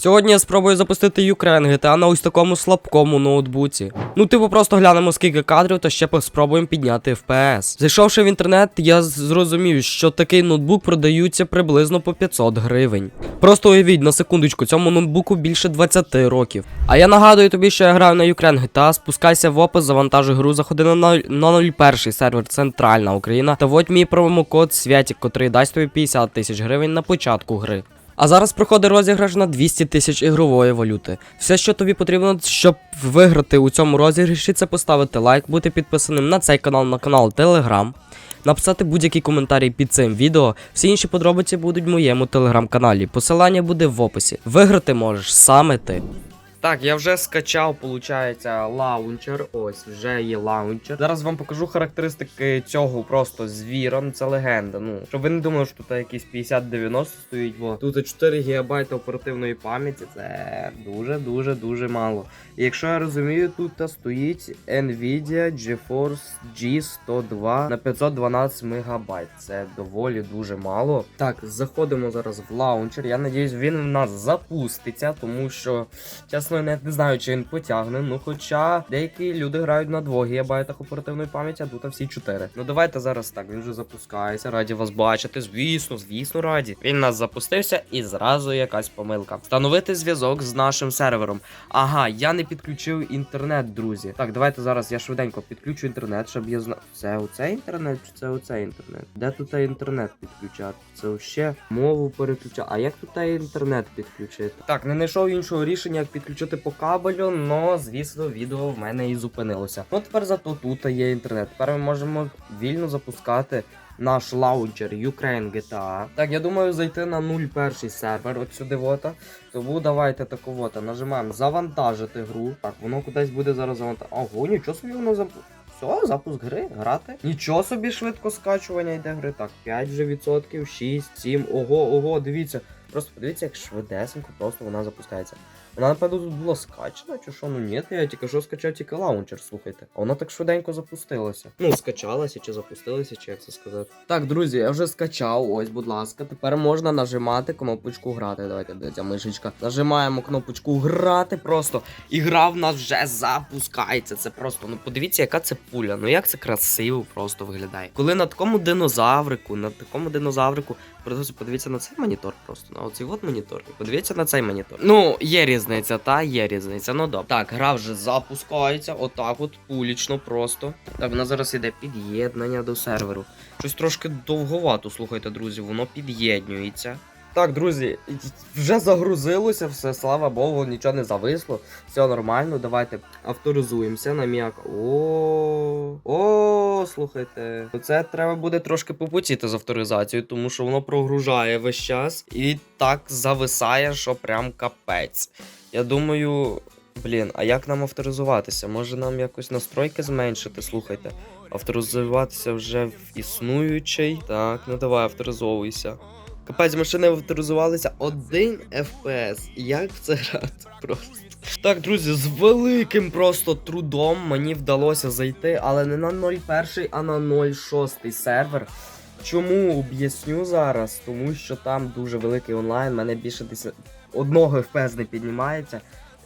Сьогодні я спробую запустити Ukraine GTA на ось такому слабкому ноутбуці. Ну, типу, просто глянемо скільки кадрів, та ще спробуємо підняти FPS. Зайшовши в інтернет, я зрозумів, що такий ноутбук продаються приблизно по 500 гривень. Просто уявіть на секундочку, цьому ноутбуку більше 20 років. А я нагадую тобі, що я граю на Ukraine GTA, спускайся в опис, завантажуй гру, заходи на 0 01 сервер Центральна Україна та вводь мій промокод Святік, котрий дасть тобі 50 тисяч гривень на початку гри. А зараз проходить розіграш на 200 тисяч ігрової валюти. Все, що тобі потрібно, щоб виграти у цьому розіграші, це поставити лайк, бути підписаним на цей канал, на канал Telegram, написати будь-який коментарі під цим відео. Всі інші подробиці будуть в моєму телеграм-каналі. Посилання буде в описі. Виграти можеш саме ти. Так, я вже скачав, виходить, лаунчер. Ось, вже є лаунчер. Зараз вам покажу характеристики цього просто звіра. Ну, Це легенда. Ну, щоб ви не думали, що тут якісь 50-90 стоїть, бо тут 4 ГБ оперативної пам'яті. Це дуже, дуже, мало. І якщо я розумію, тут стоїть Nvidia GeForce G102 на 512 МБ. Це доволі дуже мало. Так, заходимо зараз в лаунчер. Я надіюсь, він в нас запуститься, тому що. Чесно, я навіть не знаю, чи він потягне. Ну, хоча деякі люди грають на 2 ГБ оперативної пам'яті, а тут всі 4. Ну давайте зараз так, він вже запускається. Раді вас бачити. Звісно, звісно, раді. Він нас запустився і зразу якась помилка. Встановити зв'язок з нашим сервером. Ага, я не підключив інтернет, друзі. Так, давайте зараз я швиденько підключу інтернет, щоб я знав. Це оцей інтернет чи це оцей інтернет? Де тут інтернет підключати? Це ще мову переключати. А як тут інтернет підключити? Так, не знайшов іншого рішення, як підключити по кабелю, но звісно, відео в мене і зупинилося. Ну тепер зато тут є інтернет. Тепер ми можемо вільно запускати. Наш лаунчер Ukraine GTA. Так, я думаю, зайти на 01 сервер от сюди вота. Тому давайте таковота. Нажимаємо завантажити гру. Так, воно кудись буде зараз завантажити. Ого, нічого собі воно зап... Все, запуск гри, грати. Нічого собі швидко скачування йде гри. Так, 5 же відсотків, 6, 7. Ого, ого, дивіться. Просто подивіться, як швидесенько просто вона запускається. Вона, напевно, тут була скачана, чи що? Ну ні, я тільки що скачав тільки лаунчер, слухайте. А вона так швиденько запустилася. Ну, скачалася, чи запустилася, чи як це сказати. Так, друзі, я вже скачав. Ось, будь ласка. Тепер можна нажимати кнопочку грати. Давайте, ця мишечка. Нажимаємо кнопочку грати просто. І гра в нас вже запускається. Це просто, ну подивіться, яка це пуля. Ну як це красиво просто виглядає. Коли на такому динозаврику, на такому динозаврику, подивіться на цей монітор просто. На оцей от монітор. Подивіться на цей монітор. Ну, є різниця, та є різниця. Ну добре. Так, гра вже запускається. Отак от пулічно просто. Так, вона зараз іде під'єднання до серверу. Щось трошки довговато, слухайте, друзі, воно під'єднується. Так, друзі, вже загрузилося все, слава Богу, нічого не зависло. Все нормально. Давайте авторизуємося на м'як. О, о, слухайте. Це треба буде трошки попутіти з авторизацією, тому що воно прогружає весь час і так зависає, що прям капець. Я думаю, блін, а як нам авторизуватися? Може нам якось настройки зменшити? Слухайте. Авторизуватися вже в існуючий. Так, ну давай авторизовуйся. Капець, машини авторизувалися 1 FPS. Як це грати просто? Так, друзі, з великим просто трудом мені вдалося зайти, але не на 01, а на 06 сервер. Чому об'ясню зараз? Тому що там дуже великий онлайн, мене більше 10... одного FPS не піднімається.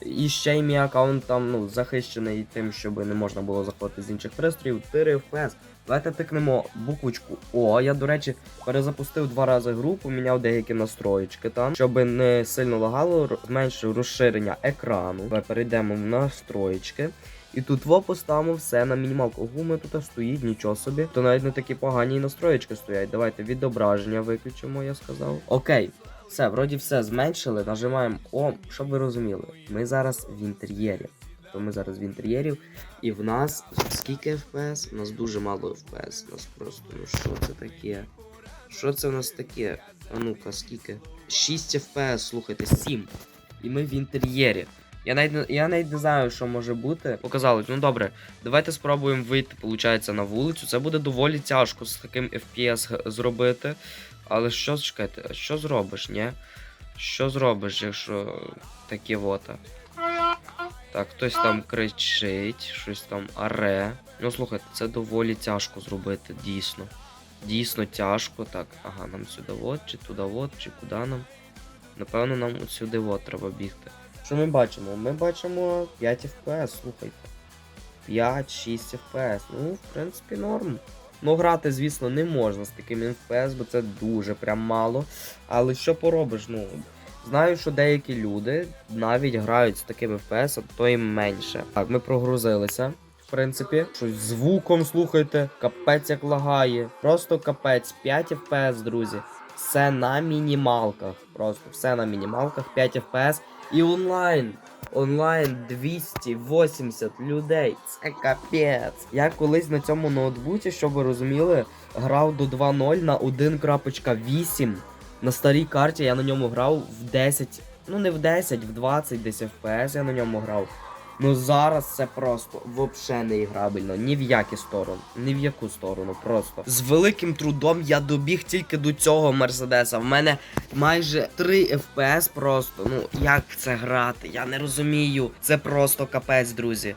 І ще й мій аккаунт там ну, захищений тим, щоб не можна було заходити з інших пристроїв. 4 FPS. Давайте тикнемо буквочку О. Я, до речі, перезапустив два рази гру, поміняв деякі настроєчки там, щоб не сильно лагало, зменшив розширення екрану. Давай перейдемо в настроєчки. І тут в поставимо все на мінімалку. Гуми тут стоїть, нічого собі. То навіть не такі погані настроєчки стоять. Давайте відображення виключимо, я сказав. Окей. Все, вроді все зменшили. Нажимаємо О, щоб ви розуміли. Ми зараз в інтер'єрі. То ми зараз в інтер'єрі. І в нас скільки FPS? У нас дуже мало FPS. У нас просто, ну що це таке? Що це у нас таке? А ну-ка, скільки? 6 FPS, слухайте, 7. І ми в інтер'єрі. Я навіть, я навіть не знаю, що може бути. Показали, ну добре, давайте спробуємо вийти, виходить, на вулицю. Це буде доволі тяжко з таким FPS зробити. Але що чекайте, що зробиш, ні? Що зробиш, якщо такі вота? Так, хтось там кричить, щось там аре. Ну слухайте, це доволі тяжко зробити, дійсно. Дійсно тяжко. Так, ага, нам сюди от, чи туди от, чи куди нам. Напевно, нам от сюди от треба бігти. Що ми бачимо? Ми бачимо 5 FPS, слухайте. 5-6 FPS. Ну, в принципі, норм. Ну, грати, звісно, не можна з таким FPS, бо це дуже прям мало. Але що поробиш? Ну, знаю, що деякі люди навіть грають з таким FPS, а то і менше. Так, ми прогрузилися. В принципі, щось звуком слухайте, капець як лагає. Просто капець, 5 FPS, друзі. Все на мінімалках. Просто все на мінімалках, 5 FPS. І онлайн. Онлайн 280 людей. Це капець. Я колись на цьому ноутбуці, щоб ви розуміли, грав до 2.0 на 1.8. На старій карті я на ньому грав в 10. Ну не в 10, в 20 десь FPS я на ньому грав. Ну зараз це просто вообще не іграбельно, ні в які сторону, ні в яку сторону, просто. З великим трудом я добіг тільки до цього Мерседеса. В мене майже 3 FPS просто. Ну як це грати? Я не розумію. Це просто капець, друзі.